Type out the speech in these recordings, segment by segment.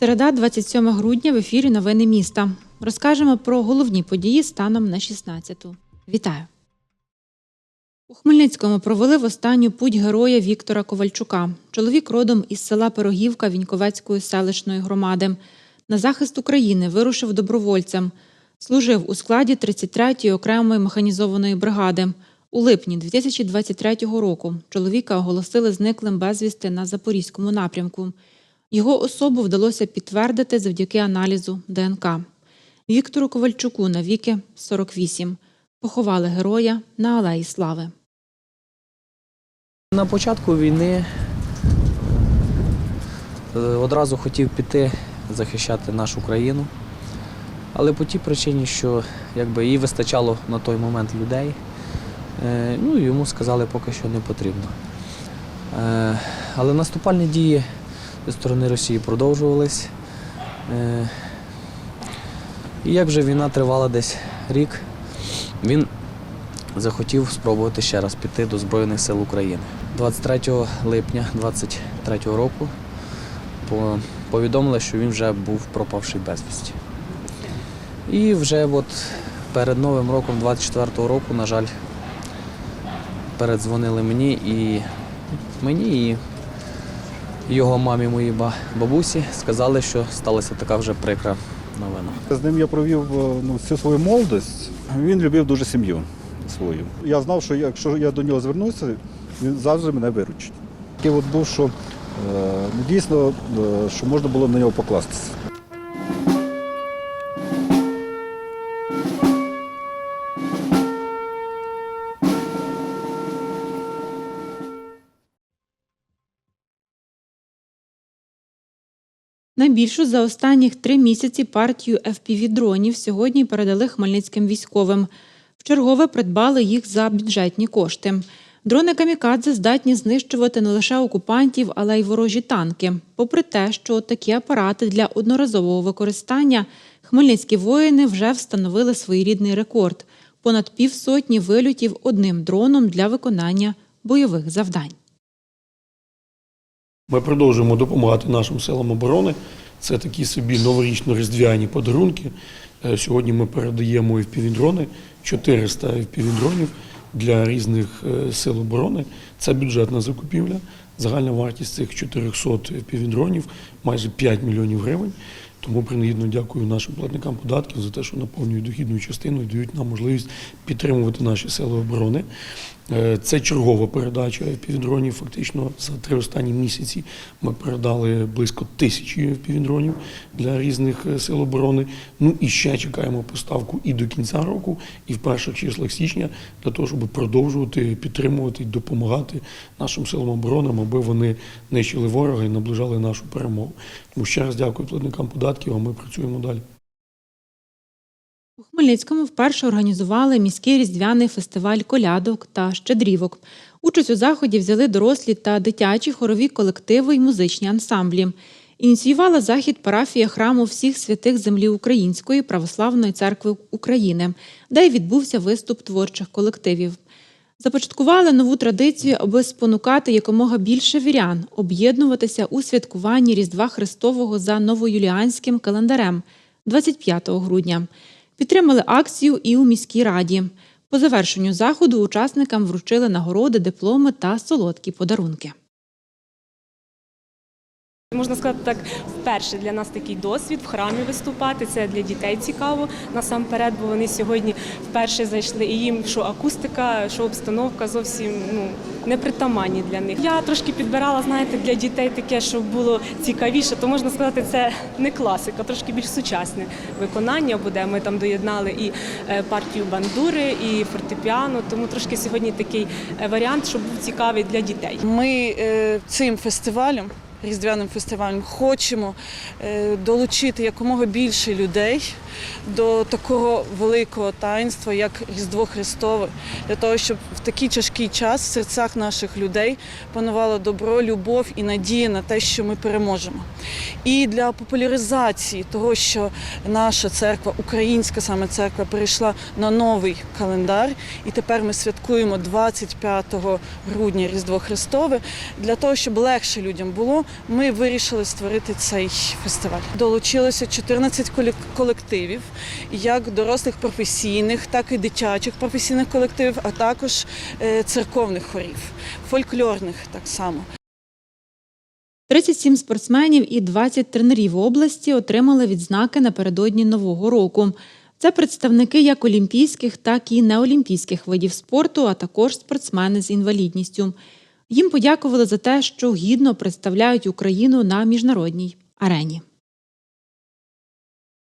Середа, 27 грудня в ефірі Новини міста. Розкажемо про головні події станом на 16-ту. Вітаю! У Хмельницькому провели в останню путь героя Віктора Ковальчука. Чоловік родом із села Пирогівка Віньковецької селищної громади. На захист України вирушив добровольцем. Служив у складі 33-ї окремої механізованої бригади. У липні 2023 року чоловіка оголосили зниклим безвісти на Запорізькому напрямку. Його особу вдалося підтвердити завдяки аналізу ДНК. Віктору Ковальчуку навіки 48. Поховали героя на Алеї Слави. На початку війни е, одразу хотів піти захищати нашу країну, але по тій причині, що їй вистачало на той момент людей, е, ну йому сказали, поки що не потрібно. Е, Але наступальні дії зі сторони Росії продовжувались. І як вже війна тривала десь рік, він захотів спробувати ще раз піти до Збройних сил України. 23 липня 23 року повідомили, що він вже був пропавший безвісті. І вже от перед Новим роком 24 року, на жаль, передзвонили мені і мені і його мамі, моїй бабусі, сказали, що сталася така вже прикра новина. З ним я провів е, ну, всю свою молодість. Він любив дуже сім'ю свою. Я знав, що якщо я до нього звернуся, він завжди мене виручить. Такий от був, що е, ну, дійсно, е, що можна було на нього покластися. Найбільшу за останніх три місяці партію FPV-дронів сьогодні передали хмельницьким військовим. Вчергове придбали їх за бюджетні кошти. Дрони камікадзе здатні знищувати не лише окупантів, але й ворожі танки. Попри те, що такі апарати для одноразового використання хмельницькі воїни вже встановили своєрідний рекорд понад півсотні вильотів одним дроном для виконання бойових завдань. Ми продовжуємо допомагати нашим силам оборони. Це такі собі новорічно-різдвяні подарунки. Е, Сьогодні ми передаємо впівдрони, 400 впівдронів для різних е, сил оборони. Це бюджетна закупівля. Загальна вартість цих 400 впівдронів майже 5 мільйонів гривень. Тому принагідно дякую нашим платникам податків за те, що наповнюють дохідну частину і дають нам можливість підтримувати наші сили оборони. Е, Це чергова передача півдронів. Фактично за три останні місяці ми передали близько тисячі півдронів для різних е, сил оборони. Ну і ще чекаємо поставку і до кінця року, і в перших числах січня для того, щоб продовжувати підтримувати і допомагати нашим силам оборони, аби вони нищили ворога і наближали нашу перемогу. Тому ще раз дякую платникам податків. А ми працюємо далі. У Хмельницькому вперше організували міський різдвяний фестиваль колядок та щедрівок. Участь у заході взяли дорослі та дитячі хорові колективи й музичні ансамблі. Ініціювала захід парафія храму всіх святих землі Української православної церкви України, де й відбувся виступ творчих колективів. Започаткували нову традицію, аби спонукати якомога більше вірян об'єднуватися у святкуванні Різдва Христового за новоюліанським календарем 25 грудня. Підтримали акцію і у міській раді. По завершенню заходу учасникам вручили нагороди, дипломи та солодкі подарунки. Можна сказати так, вперше для нас такий досвід в храмі виступати. Це для дітей цікаво насамперед, бо вони сьогодні вперше зайшли і їм, що акустика, що обстановка зовсім ну непритаманні для них. Я трошки підбирала, знаєте, для дітей таке, щоб було цікавіше, то можна сказати, це не класика, трошки більш сучасне виконання буде. Ми там доєднали і е, партію бандури, і фортепіано, тому трошки сьогодні такий е, варіант, щоб був цікавий для дітей. Ми е, цим фестивалем різдвяним фестивалем хочемо е, долучити якомога більше людей до такого великого таїнства, як Різдво Христове, для того, щоб в такий тяжкий час в серцях наших людей панувало добро, любов і надія на те, що ми переможемо. І для популяризації того, що наша церква, українська саме церква, перейшла на новий календар, і тепер ми святкуємо 25 грудня Різдво Христове. Для того, щоб легше людям було, ми вирішили створити цей фестиваль. Долучилося 14 колективів, як дорослих професійних, так і дитячих професійних колективів, а також е, церковних хорів, фольклорних так само. 37 спортсменів і 20 тренерів області отримали відзнаки напередодні Нового року. Це представники як олімпійських, так і неолімпійських видів спорту, а також спортсмени з інвалідністю. Їм подякували за те, що гідно представляють Україну на міжнародній арені.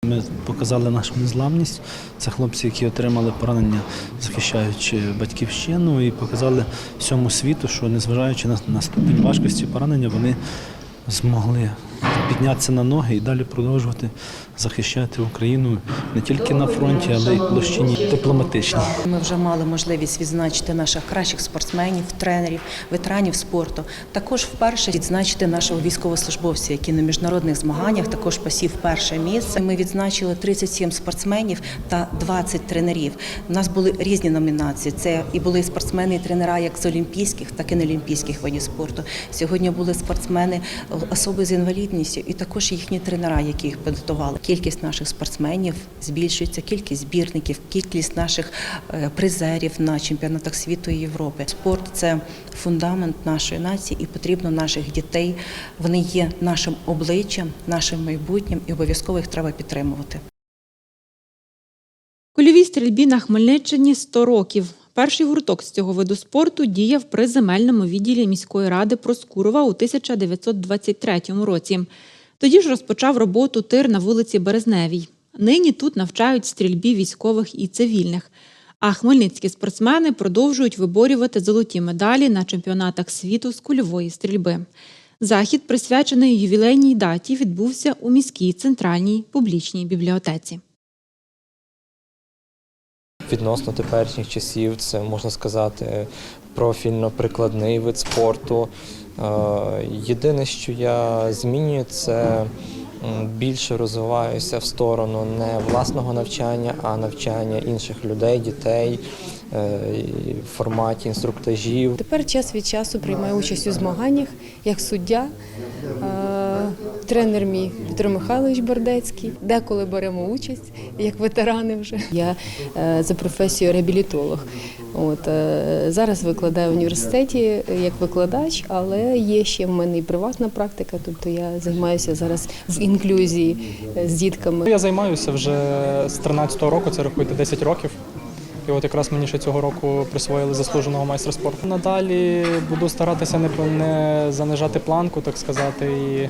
Ми показали нашу незламність. Це хлопці, які отримали поранення, захищаючи батьківщину, і показали всьому світу, що незважаючи на, ступінь важкості поранення, вони змогли піднятися на ноги і далі продовжувати захищати Україну не тільки на фронті, але й площині дипломатичній. Ми вже мали можливість відзначити наших кращих спортсменів, тренерів, ветеранів спорту. Також вперше відзначити нашого військовослужбовця, який на міжнародних змаганнях також посів перше місце. Ми відзначили 37 спортсменів та 20 тренерів. У нас були різні номінації. Це і були спортсмени і тренера як з олімпійських, так і неолімпійських видів спорту. Сьогодні були спортсмени особи з інвалідністю, і також їхні тренера, які їх підготували. Кількість наших спортсменів збільшується, кількість збірників, кількість наших е, призерів на чемпіонатах світу і Європи. Спорт це фундамент нашої нації, і потрібно наших дітей. Вони є нашим обличчям, нашим майбутнім, і обов'язково їх треба підтримувати. Кульовій стрільбі на Хмельниччині 100 років. Перший гурток з цього виду спорту діяв при земельному відділі міської ради Проскурова у 1923 році. Тоді ж розпочав роботу тир на вулиці Березневій. Нині тут навчають стрільбі військових і цивільних. А хмельницькі спортсмени продовжують виборювати золоті медалі на чемпіонатах світу з кульової стрільби. Захід, присвячений ювілейній даті, відбувся у міській центральній публічній бібліотеці. Відносно теперішніх часів. Це можна сказати профільно-прикладний вид спорту. Е, Єдине, що я змінюю, це більше розвиваюся в сторону не власного навчання, а навчання інших людей, дітей е, в форматі інструктажів. Тепер час від часу приймаю участь у змаганнях як суддя. Е, Тренер мій Петро Михайлович Бордецький. Деколи беремо участь як ветерани вже. Я е, за професією реабілітолог. От е, зараз викладаю в університеті як викладач, але є ще в мене і приватна практика. Тобто я займаюся зараз в інклюзії е, з дітками. Я займаюся вже з 13-го року, це рахуйте 10 років. І от якраз мені ще цього року присвоїли заслуженого майстра спорту. Надалі буду старатися не, не занижати планку, так сказати, і